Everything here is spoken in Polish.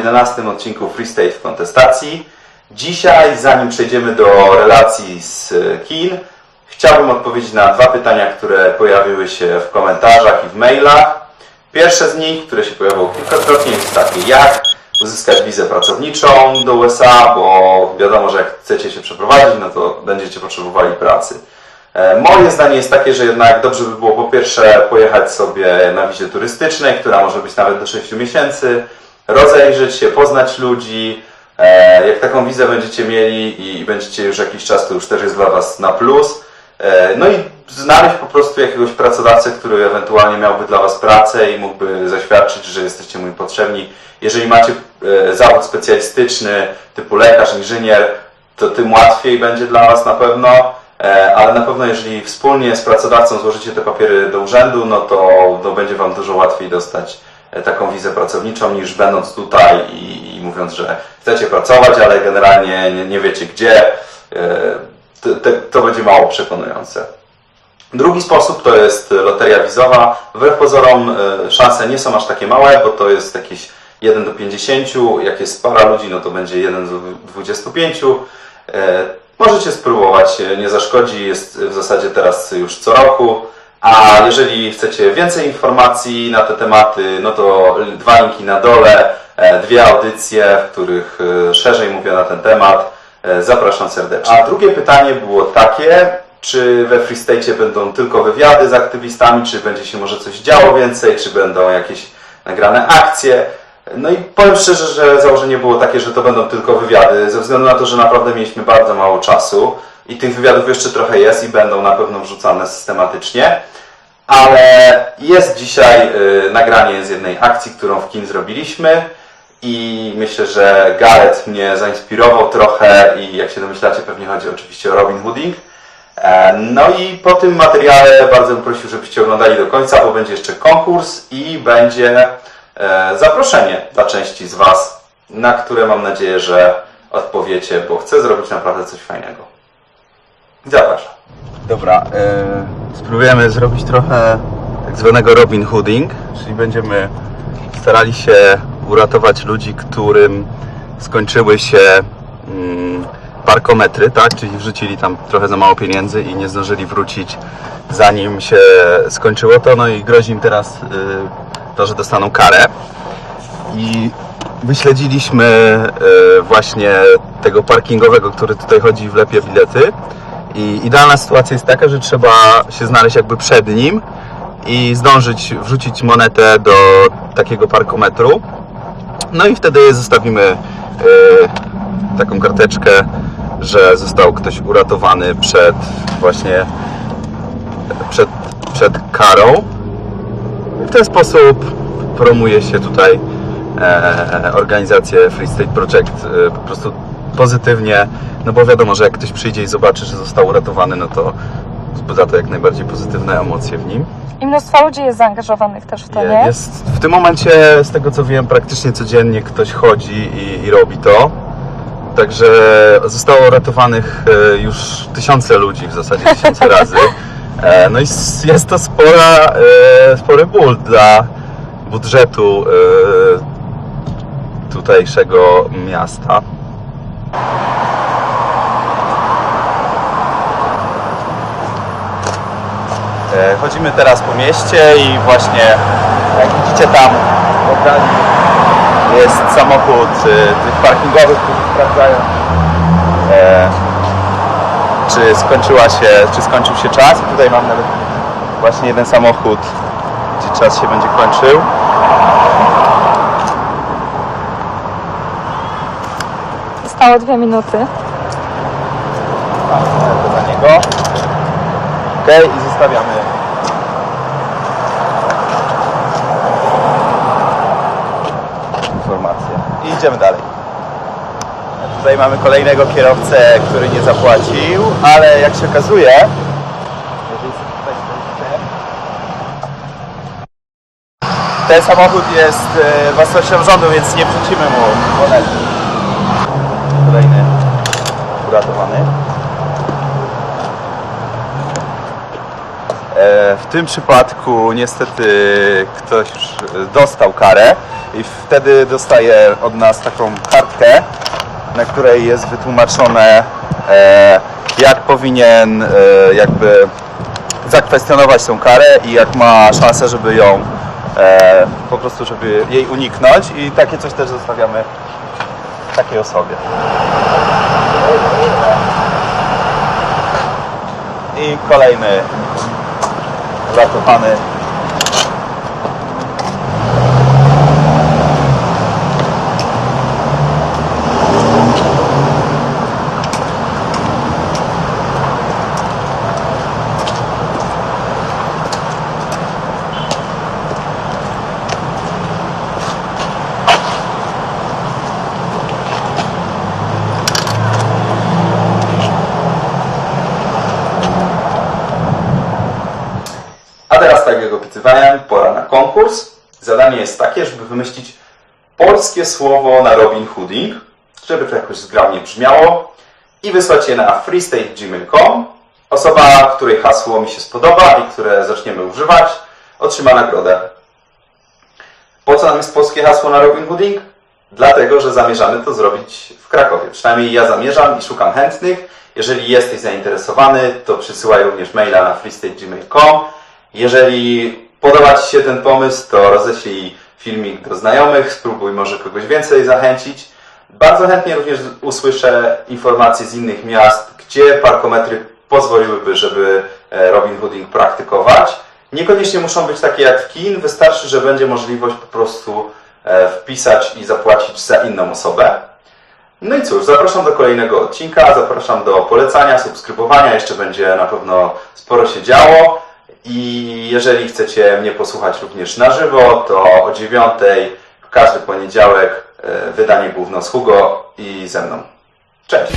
11 odcinku Free State w kontestacji. Dzisiaj, zanim przejdziemy do relacji z e, kin, chciałbym odpowiedzieć na dwa pytania, które pojawiły się w komentarzach i w mailach. Pierwsze z nich, które się pojawiło kilkakrotnie, jest takie jak uzyskać wizę pracowniczą do USA, bo wiadomo, że jak chcecie się przeprowadzić, no to będziecie potrzebowali pracy. E, Moje zdanie jest takie, że jednak dobrze by było po pierwsze pojechać sobie na wizie turystycznej, która może być nawet do 6 miesięcy, rozejrzeć się, poznać ludzi. E, Jak taką wizę będziecie mieli i będziecie już jakiś czas, to już też jest dla Was na plus. E, No i znaleźć po prostu jakiegoś pracodawcę, który ewentualnie miałby dla Was pracę i mógłby zaświadczyć, że jesteście mu potrzebni. Jeżeli macie e, zawód specjalistyczny typu lekarz, inżynier, to tym łatwiej będzie dla Was na pewno. Ale na pewno jeżeli wspólnie z pracodawcą złożycie te papiery do urzędu, no to, to będzie Wam dużo łatwiej dostać taką wizę pracowniczą niż będąc tutaj i, i mówiąc, że chcecie pracować, ale generalnie nie, nie wiecie gdzie. E, To, to, to będzie mało przekonujące. Drugi sposób to jest loteria wizowa. Wbrew pozorom e, szanse nie są aż takie małe, bo to jest jakieś 1 do 50. Jak jest para ludzi, no to będzie 1 do 25. E, Możecie spróbować, e, nie zaszkodzi. Jest w zasadzie teraz już co roku. A jeżeli chcecie więcej informacji na te tematy, no to dwa linki na dole, e, dwie audycje, w których e, szerzej mówię na ten temat. E, Zapraszam serdecznie. A drugie pytanie było takie, czy we Free State będą tylko wywiady z aktywistami, czy będzie się może coś działo więcej, czy będą jakieś nagrane akcje. No i powiem szczerze, że założenie było takie, że to będą tylko wywiady, ze względu na to, że naprawdę mieliśmy bardzo mało czasu i tych wywiadów jeszcze trochę jest i będą na pewno wrzucane systematycznie. Ale jest dzisiaj y, nagranie z jednej akcji, którą w kin zrobiliśmy i myślę, że Gareth mnie zainspirował trochę i jak się domyślacie, pewnie chodzi oczywiście o Robin Hooding. E, No i po tym materiale bardzo bym prosił, żebyście oglądali do końca, bo będzie jeszcze konkurs i będzie e, zaproszenie dla części z Was, na które mam nadzieję, że odpowiecie, bo chcę zrobić naprawdę coś fajnego. Dobra, e, spróbujemy zrobić trochę tak zwanego Robin Hooding, czyli będziemy starali się uratować ludzi, którym skończyły się mm, parkometry, tak? Czyli wrzucili tam trochę za mało pieniędzy i nie zdążyli wrócić zanim się skończyło to, no i grozi im teraz y, to, że dostaną karę. I wyśledziliśmy y, właśnie tego parkingowego, który tutaj chodzi i wlepia bilety. I idealna sytuacja jest taka, że trzeba się znaleźć jakby przed nim i zdążyć wrzucić monetę do takiego parkometru. No i wtedy zostawimy y, taką karteczkę, że został ktoś uratowany przed właśnie przed, przed karą. W ten sposób promuje się tutaj e, organizację Free State Project e, po prostu pozytywnie, no bo wiadomo, że jak ktoś przyjdzie i zobaczy, że został uratowany, no to wzbudza to jak najbardziej pozytywne emocje w nim. I mnóstwo ludzi jest zaangażowanych też w to, nie? Jest w tym momencie, z tego co wiem, praktycznie codziennie ktoś chodzi i, i robi to. Także zostało uratowanych e, już tysiące ludzi, w zasadzie tysiące razy. E, No i jest to spora, e, spory ból dla budżetu tutejszego miasta. E, Chodzimy teraz po mieście i właśnie jak widzicie tam jest samochód e, tych parkingowych, którzy sprawdzają e, czy skończyła się, czy skończył się czas. I tutaj mam nawet właśnie jeden samochód, gdzie czas się będzie kończył. Zostało dwie minuty. Mam dla niego. Ok, i zostawiamy. Informację. I idziemy dalej. Tutaj mamy kolejnego kierowcę, który nie zapłacił, ale jak się okazuje, ten samochód jest e, własnością rządu, więc nie wrzucimy mu monety. Kolejny uratowany. W tym przypadku niestety ktoś już dostał karę i wtedy dostaje od nas taką kartkę, na której jest wytłumaczone e, jak powinien e, jakby zakwestionować tą karę i jak ma szansę, żeby ją e, po prostu, żeby jej uniknąć i takie coś też zostawiamy takiej osobie. I kolejny zakochany A teraz, tak jak pora na konkurs. Zadanie jest takie, żeby wymyślić polskie słowo na Robin Hooding, żeby to jakoś zgrabnie brzmiało i wysłać je na freestate.gmail.com. Osoba, której hasło mi się spodoba i które zaczniemy używać, otrzyma nagrodę. Po co nam jest polskie hasło na Robin Hooding? Dlatego, że zamierzamy to zrobić w Krakowie. Przynajmniej ja zamierzam i szukam chętnych. Jeżeli jesteś zainteresowany, to przysyłaj również maila na freestate.gmail.com. Jeżeli podoba Ci się ten pomysł, to roześlij filmik do znajomych, spróbuj może kogoś więcej zachęcić. Bardzo chętnie również usłyszę informacje z innych miast, gdzie parkometry pozwoliłyby, żeby e, Robin Hooding praktykować. Niekoniecznie muszą być takie jak w kin, wystarczy, że będzie możliwość po prostu e, wpisać i zapłacić za inną osobę. No i cóż, zapraszam do kolejnego odcinka, zapraszam do polecania, subskrybowania, jeszcze będzie na pewno sporo się działo. I jeżeli chcecie mnie posłuchać również na żywo, to o dziewiątej w każdy poniedziałek e, wydanie główno z Hugo i ze mną. Cześć!